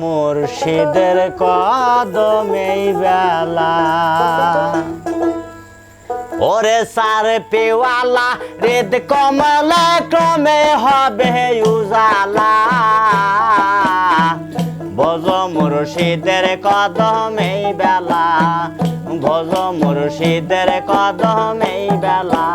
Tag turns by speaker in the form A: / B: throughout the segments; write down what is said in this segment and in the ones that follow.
A: মুর্শিদের কদমেই বেলা। ওরে সার পেওয়ালা, রেদ কমলা, ক্রমে হবে উজালা। ভজ মুর্শিদের কদমেই বেলা, ভজ মুর্শিদের কদমেই বেলা।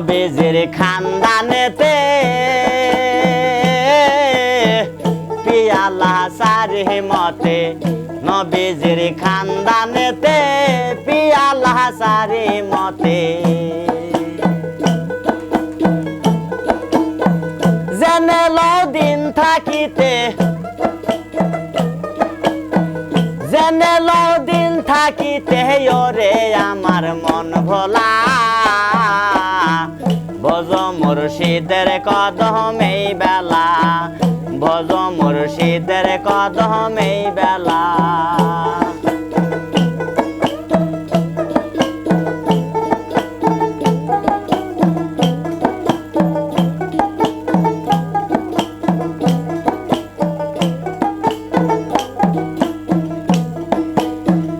A: নবীজির খানদানেতে পিয়ালা সারি মতে নবীজির খানদানেতে পিয়ালা সারি মতে জেনেল দিন থাকিতে, জেনেল দিন থাকিতে ওরে আমার মন ভোলা। ভজ মুর্শিদের কদমেই বেলা। ভজ মুর্শিদের কদমেই বেলা।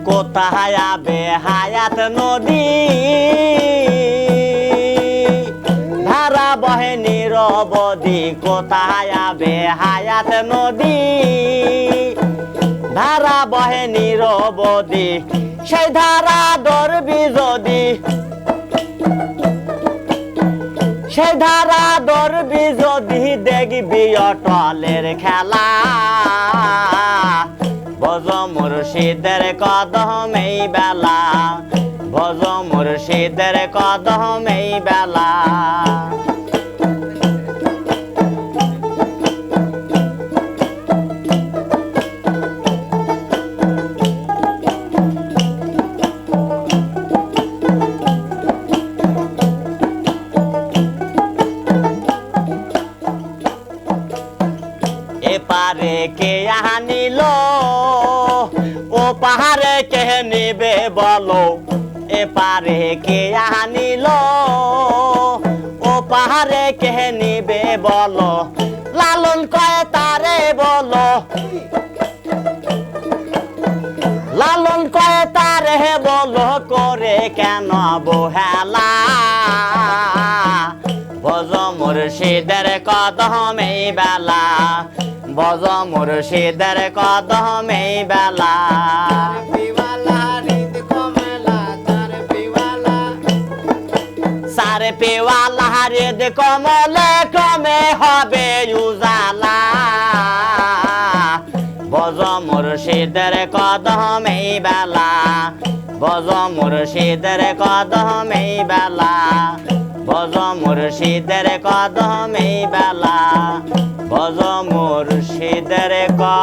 A: কোথায় আবে হায়াত নদী? বহে নিরবধি কোথায় আবে নদী? ধারা বহে নিরবধি সেই ধারা দরবি যদি। সেই ধারা দরবি যদি, দেখবি অটলের খেলা। ভজ মুর্শিদের কদমেই বেলা, ভজ মুর্শিদের কদমেই বেলা। এপারে কে আনিল? ও পাহাড়ে কে নিবে বলো? এপারে কে আনিল? ও পাহাড়ে কে নিবে বলো? লালন কয় তারে বলো? লালন কয় তারে বলো? করে কেন বহেলা? ভজ মুর্শিদের কদমেই বেলা। ভজ মুর্শিদের কদমেই বেলা। সারে পেওয়ালা রে দে কমলে ক্রমে হবে উজালা। ভজ মুর্শিদের কদমেই বেলা। ভজ মুর্শিদের কদমেই বেলা। ভজ মুর্শিদের কদমেই বেলা। ভজ মুর্শিদের কা